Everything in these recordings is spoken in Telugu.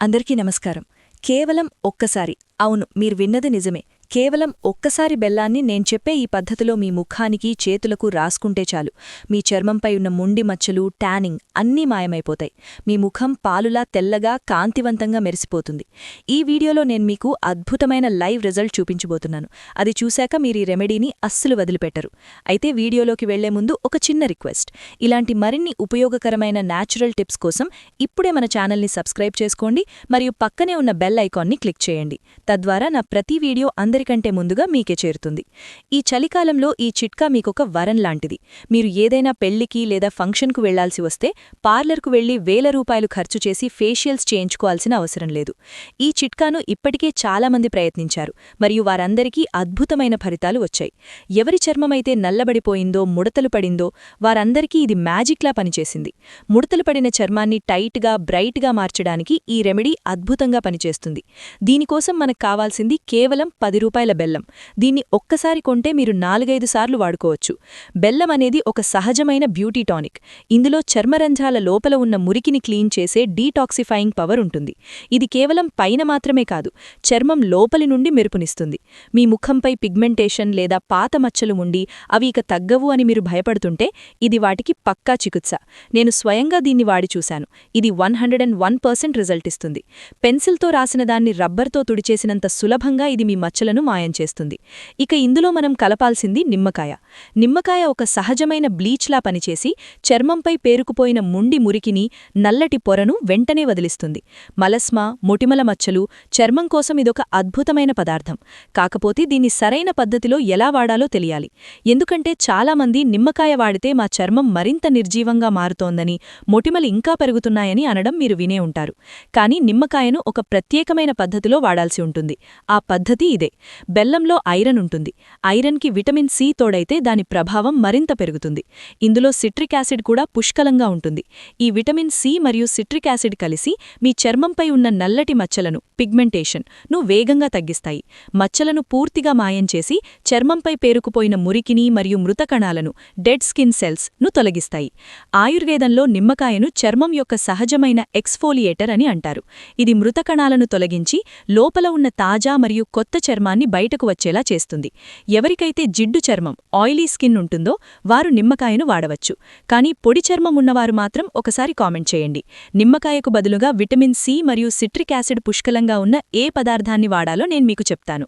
అందరికీ నమస్కారం. కేవలం ఒక్కసారి. అవును మీరు విన్నది నిజమే. కేవలం ఒక్కసారి బెల్లాన్ని నేను చెప్పే ఈ పద్ధతిలో మీ ముఖానికి చేతులకు రాసుకుంటే చాలు. మీ చర్మంపై ఉన్న ముండి మచ్చలు ట్యానింగ్ అన్నీ మాయమైపోతాయి. మీ ముఖం పాలులా తెల్లగా కాంతివంతంగా మెరిసిపోతుంది. ఈ వీడియోలో నేను మీకు అద్భుతమైన లైవ్ రిజల్ట్ చూపించబోతున్నాను. అది చూశాక మీరు ఈ రెమెడీని అస్సలు వదిలిపెట్టరు. అయితే వీడియోలోకి వెళ్ళే ముందు ఒక చిన్న రిక్వెస్ట్. ఇలాంటి మరిన్ని ఉపయోగకరమైన న్యాచురల్ టిప్స్ కోసం ఇప్పుడే మన ఛానల్ని సబ్స్క్రైబ్ చేసుకోండి మరియు పక్కనే ఉన్న బెల్ ఐకాన్ని క్లిక్ చేయండి. తద్వారా నా ప్రతి వీడియో అందరికంటే ముందుగా మీకే చేరుతుంది. ఈ చలికాలంలో ఈ చిట్కా మీకొక వరం లాంటిది. మీరు ఏదైనా పెళ్ళికి లేదా ఫంక్షన్కు వెళ్ళాల్సి వస్తే పార్లర్కు వెళ్ళి వేల రూపాయలు ఖర్చు చేసి ఫేషియల్స్ చేయించుకోవాల్సిన అవసరం లేదు. ఈ చిట్కాను ఇప్పటికే చాలామంది ప్రయత్నించారు. మరియు వారందరికీ అద్భుతమైన ఫలితాలు వచ్చాయి. ఎవరి చర్మమైతే నల్లబడిపోయిందో ముడతలు పడిందో వారందరికీ ఇది మ్యాజిక్లా పనిచేసింది. ముడతలు పడిన చర్మాన్ని టైట్గా బ్రైట్గా మార్చడానికి ఈ రెమెడీ అద్భుతంగా పనిచేస్తుంది. దీనికోసం మనకు కావాల్సింది కేవలం పది రూపాయల బెల్లం. దీన్ని ఒక్కసారి కొంటే మీరు నాలుగైదు సార్లు వాడుకోవచ్చు. బెల్లం అనేది ఒక సహజమైన బ్యూటీ టానిక్. ఇందులో చర్మరంధ్రాల లోపల ఉన్న మురికిని క్లీన్ చేసే డీటాక్సిఫైయింగ్ పవర్ ఉంటుంది. ఇది కేవలం పైన మాత్రమే కాదు చర్మం లోపలి నుండి మెరుపునిస్తుంది. మీ ముఖంపై పిగ్మెంటేషన్ లేదా పాత మచ్చలు ఉండి అవి ఇక తగ్గవు అని మీరు భయపడుతుంటే ఇది వాటికి పక్కా చికిత్స. నేను స్వయంగా దీన్ని వాడి చూశాను. ఇది one hundred and one percent result ఇస్తుంది. పెన్సిల్తో రాసిన దాన్ని రబ్బర్తో తుడిచేసినంత సులభంగా ఇది మీ మచ్చలను మాయం చేస్తుంది. ఇక ఇందులో మనం కలపాల్సింది నిమ్మకాయ. నిమ్మకాయ ఒక సహజమైన బ్లీచ్లా పనిచేసి చర్మంపై పేరుకుపోయిన ముండి మురికిని నల్లటి పొరను వెంటనే వదిలిస్తుంది. మలస్మ మొటిమల మచ్చలు చర్మం కోసం ఇదొక అద్భుతమైన పదార్థం. కాకపోతే దీన్ని సరైన పద్ధతిలో ఎలా వాడాలో తెలియాలి. ఎందుకంటే చాలామంది నిమ్మకాయ వాడితే మా చర్మం మరింత నిర్జీవంగా మారుతోందని మొటిమలు ఇంకా పెరుగుతున్నాయని అనడం మీరు వినే ఉంటారు. కానీ నిమ్మకాయను ఒక ప్రత్యేకమైన పద్ధతిలో వాడాల్సి ఉంటుంది. ఆ పద్ధతి ఇదే. బెల్లంలో ఐరన్ ఉంటుంది. ఐరన్కి విటమిన్ సి తోడైతే దాని ప్రభావం మరింత పెరుగుతుంది. ఇందులో సిట్రిక్ యాసిడ్ కూడా పుష్కలంగా ఉంటుంది. ఈ విటమిన్ సి మరియు సిట్రిక్ యాసిడ్ కలిసి మీ చర్మంపై ఉన్న నల్లటి మచ్చలను పిగ్మెంటేషన్ను వేగంగా తగ్గిస్తాయి. మచ్చలను పూర్తిగా మాయం చేసి చర్మంపై పేరుకుపోయిన మురికిని మరియు మృతకణాలను డెడ్ స్కిన్ సెల్స్ను తొలగిస్తాయి. ఆయుర్వేదంలో నిమ్మకాయను చర్మం యొక్క సహజమైన ఎక్స్ఫోలియేటర్ అని అంటారు. ఇది మృతకణాలను తొలగించి లోపల ఉన్న తాజా మరియు కొత్త చర్మాన్ని బయటకు వచ్చేలా చేస్తుంది. ఎవరికైతే జిడ్డు చర్మం ఆయిలీ స్కిన్ ఉంటుందో వారు నిమ్మకాయను వాడవచ్చు. కానీ పొడి చర్మం ఉన్నవారు మాత్రం ఒకసారి కామెంట్ చేయండి. నిమ్మకాయకు బదులుగా విటమిన్ సి మరియు సిట్రిక్ యాసిడ్ పుష్కలంగా ఉన్న ఏ పదార్థాన్ని వాడాలో నేను మీకు చెప్తాను.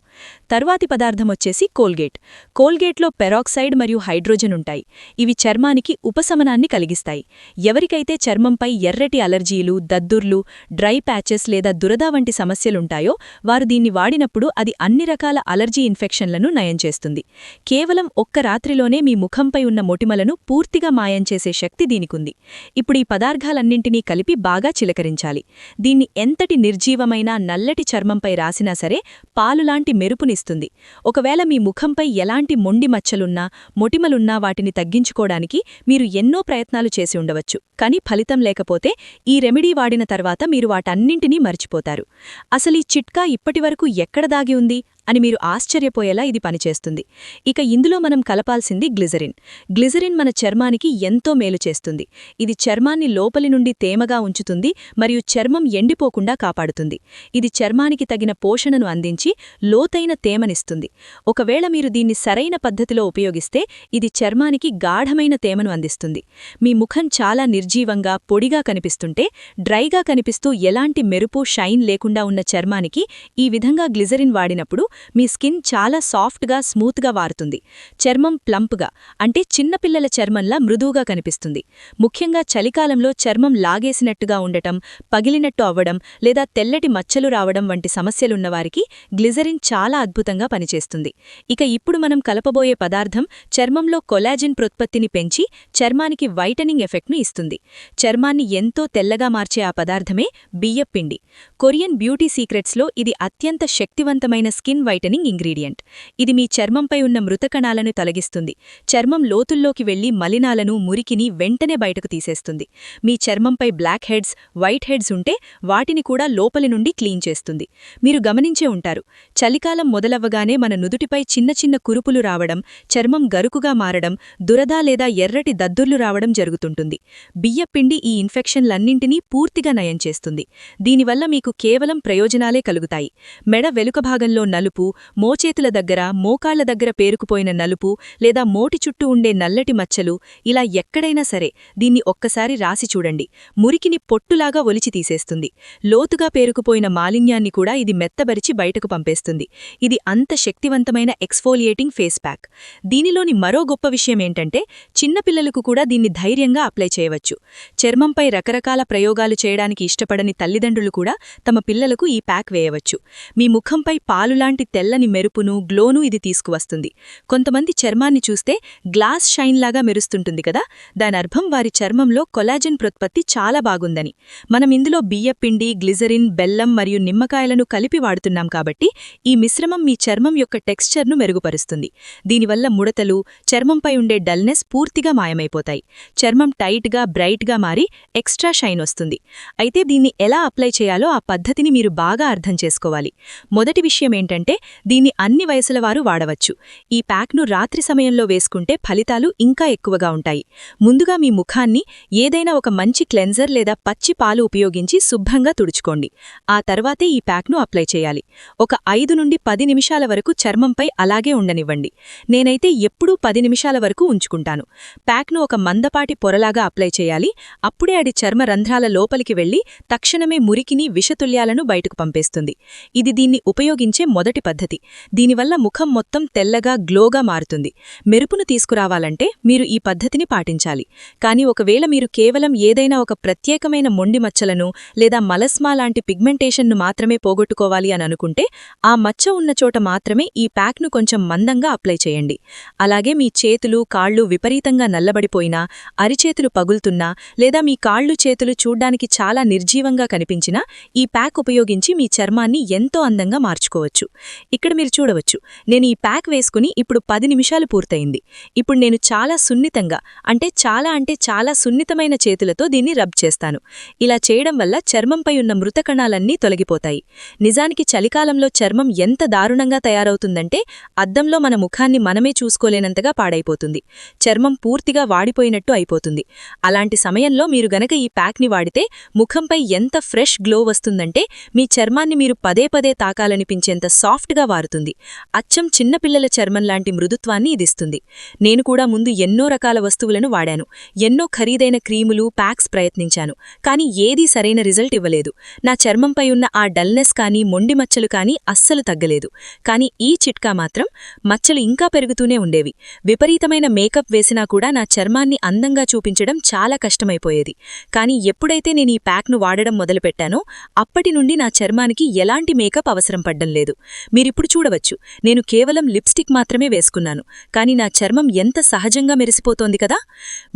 తర్వాతి పదార్థం వచ్చేసి కోల్గేట్. కోల్గేట్లో పెరాక్సైడ్ మరియు హైడ్రోజన్ ఉంటాయి. ఇవి చర్మానికి ఉపశమనాన్ని కలిగిస్తాయి. ఎవరికైతే చర్మంపై ఎర్రటి అలర్జీలు దద్దుర్లు డ్రై ప్యాచెస్ లేదా దురద వంటి సమస్యలుంటాయో వారు దీన్ని వాడినప్పుడు అది అన్ని రకాల అలర్జీ ఇన్ఫెక్షన్లను నయం చేస్తుంది. కేవలం ఒక్క రాత్రిలోనే మీ ముఖంపై ఉన్న మొటిమలను పూర్తిగా మాయం చేసే శక్తి దీనికుంది. ఇప్పుడు ఈ పదార్థాలన్నింటినీ కలిపి బాగా చిలకరించాలి. దీన్ని ఎంతటి నిర్జీవమైన నల్లటి చర్మంపై రాసినా సరే పాలులాంటి మెరుపునిస్తుంది. ఒకవేళ మీ ముఖంపై ఎలాంటి మొండి మచ్చలున్నా మొటిమలున్నా వాటిని తగ్గించుకోవడానికి మీరు ఎన్నో ప్రయత్నాలు చేసి ఉండవచ్చు. కానీ ఫలితం లేకపోతే ఈ రెమెడీ వాడిన తర్వాత మీరు వాటన్నింటినీ మర్చిపోతారు. అసలీ చిట్కా ఇప్పటివరకు ఎక్కడ దాగి ఉంది? అని మీరు ఆశ్చర్యపోయేలా ఇది పనిచేస్తుంది. ఇక ఇందులో మనం కలపాల్సింది గ్లిజరిన్. గ్లిజరిన్ మన చర్మానికి ఎంతో మేలు చేస్తుంది. ఇది చర్మాన్ని లోపలి నుండి తేమగా ఉంచుతుంది మరియు చర్మం ఎండిపోకుండా కాపాడుతుంది. ఇది చర్మానికి తగిన పోషణను అందించి లోతైన తేమనిస్తుంది. ఒకవేళ మీరు దీన్ని సరైన పద్ధతిలో ఉపయోగిస్తే ఇది చర్మానికి గాఢమైన తేమను అందిస్తుంది. మీ ముఖం చాలా నిర్జీవంగా పొడిగా కనిపిస్తుంటే డ్రైగా కనిపిస్తూ ఎలాంటి మెరుపు షైన్ లేకుండా ఉన్న చర్మానికి ఈ విధంగా గ్లిజరిన్ వాడినప్పుడు మీ స్కిన్ చాలా సాఫ్ట్గా స్మూత్గా వారుతుంది. చర్మం ప్లంప్గా అంటే చిన్నపిల్లల చర్మంలా మృదువుగా కనిపిస్తుంది. ముఖ్యంగా చలికాలంలో చర్మం లాగేసినట్టుగా ఉండటం పగిలినట్టు అవ్వడం లేదా తెల్లటి మచ్చలు రావడం వంటి సమస్యలున్నవారికి గ్లిజరిన్ చాలా అద్భుతంగా పనిచేస్తుంది. ఇక ఇప్పుడు మనం కలపబోయే పదార్థం చర్మంలో కొలాజిన్ ప్రొత్పత్తిని పెంచి చర్మానికి వైటనింగ్ ఎఫెక్ట్ను ఇస్తుంది. చర్మాన్ని ఎంతో తెల్లగా మార్చే ఆ పదార్థమే బియ్యపిండి. కొరియన్ బ్యూటీ సీక్రెట్స్లో ఇది అత్యంత శక్తివంతమైన స్కిన్ వైటనింగ్ ఇంగ్రీడియంట్. ఇది మీ చర్మంపై ఉన్న మృతకణాలను తొలగిస్తుంది. చర్మం లోతుల్లోకి వెళ్ళి మలినాలను మురికిని వెంటనే బయటకు తీసేస్తుంది. మీ చర్మంపై బ్లాక్ హెడ్స్ వైట్ హెడ్స్ ఉంటే వాటిని కూడా లోపలి నుండి క్లీన్ చేస్తుంది. మీరు గమనించే ఉంటారు చలికాలం మొదలవ్వగానే మన నుదుటిపై చిన్న చిన్న కురుపులు రావడం చర్మం గరుకుగా మారడం దురద లేదా ఎర్రటి దద్దుర్లు రావడం జరుగుతుంటుంది. బియ్యపిండి ఈ ఇన్ఫెక్షన్లన్నింటినీ పూర్తిగా నయం చేస్తుంది. దీనివల్ల మీకు కేవలం ప్రయోజనాలే కలుగుతాయి. మెడ వెలుక భాగంలో నలుపు మోచేతుల దగ్గర మోకాళ్ళ దగ్గర పేరుకుపోయిన నలుపు లేదా మోటి చుట్టూ ఉండే నల్లటి మచ్చలు ఇలా ఎక్కడైనా సరే దీన్ని ఒక్కసారి రాసి చూడండి. మురికిని పొట్టులాగా ఒలిచి తీసేస్తుంది. లోతుగా పేరుకుపోయిన మాలిన్యాన్ని కూడా ఇది మెత్తబరిచి బయటకు పంపేస్తుంది. ఇది అంత శక్తివంతమైన ఎక్స్ఫోలియేటింగ్ ఫేస్ ప్యాక్. దీనిలోని మరో గొప్ప విషయమేంటంటే చిన్నపిల్లలకు కూడా దీన్ని ధైర్యంగా అప్లై చేయవచ్చు. చర్మంపై రకరకాల ప్రయోగాలు చేయడానికి ఇష్టపడని తల్లిదండ్రులు కూడా తమ పిల్లలకు ఈ ప్యాక్ వేయవచ్చు. మీ ముఖంపై పాలులాంటి తెల్లని మెరుపును గ్లోను ఇది తీసుకువస్తుంది. కొంతమంది చర్మాన్ని చూస్తే గ్లాస్ షైన్లాగా మెరుస్తుంటుంది కదా? దానర్థం వారి చర్మంలో కొలాజన్ ప్రొత్పత్తి చాలా బాగుందని. మనం ఇందులో బియ్యపిండి గ్లిజరిన్ బెల్లం మరియు నిమ్మకాయలను కలిపి వాడుతున్నాం కాబట్టి ఈ మిశ్రమం మీ చర్మం యొక్క టెక్స్చర్ను మెరుగుపరుస్తుంది. దీనివల్ల ముడతలు చర్మంపై ఉండే డల్నెస్ పూర్తిగా మాయమైపోతాయి. చర్మం టైట్గా బ్రైట్గా మారి ఎక్స్ట్రా షైన్ వస్తుంది. అయితే దీన్ని ఎలా అప్లై చేయాలో ఆ పద్ధతిని మీరు బాగా అర్థం చేసుకోవాలి. మొదటి విషయం ఏంటంటే దీన్ని అన్ని వయసుల వారు వాడవచ్చు. ఈ ప్యాక్ను రాత్రి సమయంలో వేసుకుంటే ఫలితాలు ఇంకా ఎక్కువగా ఉంటాయి. ముందుగా మీ ముఖాన్ని ఏదైనా ఒక మంచి క్లెన్జర్ లేదా పచ్చి పాలు ఉపయోగించి శుభ్రంగా తుడుచుకోండి. ఆ తర్వాతే ఈ ప్యాక్ను అప్లై చేయాలి. ఒక ఐదు నుండి పది నిమిషాల వరకు చర్మంపై అలాగే ఉండనివ్వండి. నేనైతే ఎప్పుడూ పది నిమిషాల వరకు ఉంచుకుంటాను. ప్యాక్ను ఒక మందపాటి పొరలాగా అప్లై చేయాలి. అప్పుడే అది చర్మ రంధ్రాల లోపలికి వెళ్ళి తక్షణమే మురికిని విషతుల్యాలను బయటకు పంపేస్తుంది. ఇది దీన్ని ఉపయోగించే మొదటి పద్ధతి. దీనివల్ల ముఖం మొత్తం తెల్లగా గ్లోగా మారుతుంది. మెరుపును తీసుకురావాలంటే మీరు ఈ పద్ధతిని పాటించాలి. కానీ ఒకవేళ మీరు కేవలం ఏదైనా ఒక ప్రత్యేకమైన మొండి మచ్చలను లేదా మలస్మా లాంటి పిగ్మెంటేషన్ను మాత్రమే పోగొట్టుకోవాలి అని అనుకుంటే ఆ మచ్చ ఉన్న చోట మాత్రమే ఈ ప్యాక్ను కొంచెం మందంగా అప్లై చేయండి. అలాగే మీ చేతులు కాళ్ళు విపరీతంగా నల్లబడిపోయినా అరిచేతులు పగులుతున్నా లేదా మీ కాళ్ళు చేతులు చూడ్డానికి చాలా నిర్జీవంగా కనిపించినా ఈ ప్యాక్ ఉపయోగించి మీ చర్మాన్ని ఎంతో అందంగా మార్చుకోవచ్చు. ఇక్కడ మీరు చూడవచ్చు. నేను ఈ ప్యాక్ వేసుకుని ఇప్పుడు పది నిమిషాలు పూర్తయింది. ఇప్పుడు నేను చాలా సున్నితంగా అంటే చాలా అంటే చాలా సున్నితమైన చేతులతో దీన్ని రబ్ చేస్తాను. ఇలా చేయడం వల్ల చర్మంపై ఉన్న మృతకణాలన్నీ తొలగిపోతాయి. నిజానికి చలికాలంలో చర్మం ఎంత దారుణంగా తయారవుతుందంటే అద్దంలో మన ముఖాన్ని మనమే చూసుకోలేనంతగా పాడైపోతుంది. చర్మం పూర్తిగా వాడిపోయినట్టు అయిపోతుంది. అలాంటి సమయంలో మీరు గనక ఈ ప్యాక్ని వాడితే ముఖంపై ఎంత ఫ్రెష్ గ్లో వస్తుందంటే మీ చర్మాన్ని మీరు పదే పదే తాకాలనిపించేంత సాఫ్ట్గా వారుతుంది. అచ్చం చిన్నపిల్లల చర్మం లాంటి మృదుత్వాన్ని ఇదిస్తుంది. నేను కూడా ముందు ఎన్నో రకాల వస్తువులను వాడాను. ఎన్నో ఖరీదైన క్రీములు ప్యాక్స్ ప్రయత్నించాను. కానీ ఏదీ సరైన రిజల్ట్ ఇవ్వలేదు. నా చర్మంపై ఉన్న ఆ డల్నెస్ కానీ మొండి మచ్చలు కానీ అస్సలు తగ్గలేదు. కానీ ఈ చిట్కా మాత్రం మచ్చలు ఇంకా పెరుగుతూనే ఉండేవి. విపరీతమైన మేకప్ వేసినా కూడా నా చర్మాన్ని అందంగా చూపించడం చాలా కష్టమైపోయేది. కానీ ఎప్పుడైతే నేను ఈ ప్యాక్ను వాడడం మొదలుపెట్టానో అప్పటి నుండి నా చర్మానికి ఎలాంటి మేకప్ అవసరం పడ్డం లేదు. మీరిప్పుడు చూడవచ్చు. నేను కేవలం లిప్స్టిక్ మాత్రమే వేసుకున్నాను. కానీ నా చర్మం ఎంత సహజంగా మెరిసిపోతోంది కదా?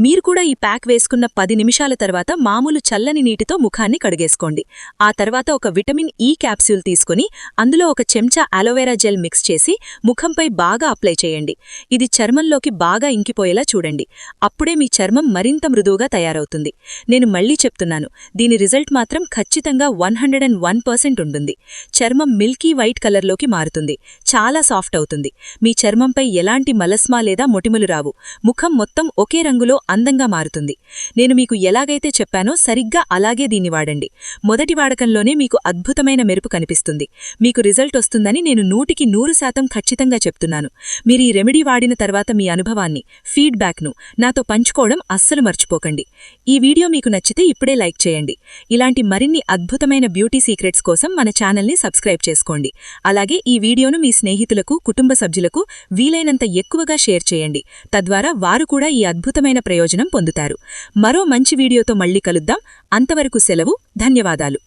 మీరు కూడా ఈ ప్యాక్ వేసుకున్న పది నిమిషాల తర్వాత మామూలు చల్లని నీటితో ముఖాన్ని కడిగేసుకోండి. ఆ తర్వాత ఒక విటమిన్ ఈ క్యాప్సూల్ తీసుకుని అందులో ఒక చెంచా అలోవెరా జెల్ మిక్స్ చేసి ముఖంపై బాగా అప్లై చేయండి. ఇది చర్మంలోకి బాగా ఇంకిపోయేలా చూడండి. అప్పుడే మీ చర్మం మరింత మృదువుగా తయారవుతుంది. నేను మళ్ళీ చెప్తున్నాను. దీని రిజల్ట్ మాత్రం ఖచ్చితంగా one hundred and one percent ఉంటుంది. చర్మం మిల్కీ వైట్ కలర్లోకి మారుతుంది. చాలా సాఫ్ట్ అవుతుంది. మీ చర్మంపై ఎలాంటి మలస్మా లేదా మొటిమలు రావు. ముఖం మొత్తం ఒకే రంగులో అందంగా మారుతుంది. నేను మీకు ఎలాగైతే చెప్పానో సరిగ్గా అలాగే దీన్ని వాడండి. మొదటి వాడకంలోనే మీకు అద్భుతమైన మెరుపు కనిపిస్తుంది. మీకు రిజల్ట్ వస్తుందని నేను నూటికి నూరు శాతం ఖచ్చితంగా చెప్తున్నాను. మీరు ఈ రెమెడీ వాడిన తర్వాత మీ అనుభవాన్ని ఫీడ్బ్యాక్ను నాతో పంచుకోవడం అస్సలు మర్చిపోకండి. ఈ వీడియో మీకు నచ్చితే ఇప్పుడే లైక్ చేయండి. ఇలాంటి మరిన్ని అద్భుతమైన బ్యూటీ సీక్రెట్స్ కోసం మన ఛానల్ని సబ్స్క్రైబ్ చేసుకోండి. అలాగే అలాగే ఈ వీడియోను మీ స్నేహితులకు కుటుంబ సభ్యులకు వీలైనంత ఎక్కువగా షేర్ చేయండి. తద్వారా వారు కూడా ఈ అద్భుతమైన ప్రయోజనం పొందుతారు. మరో మంచి వీడియోతో మళ్ళీ కలుద్దాం. అంతవరకు సెలవు ధన్యవాదాలు.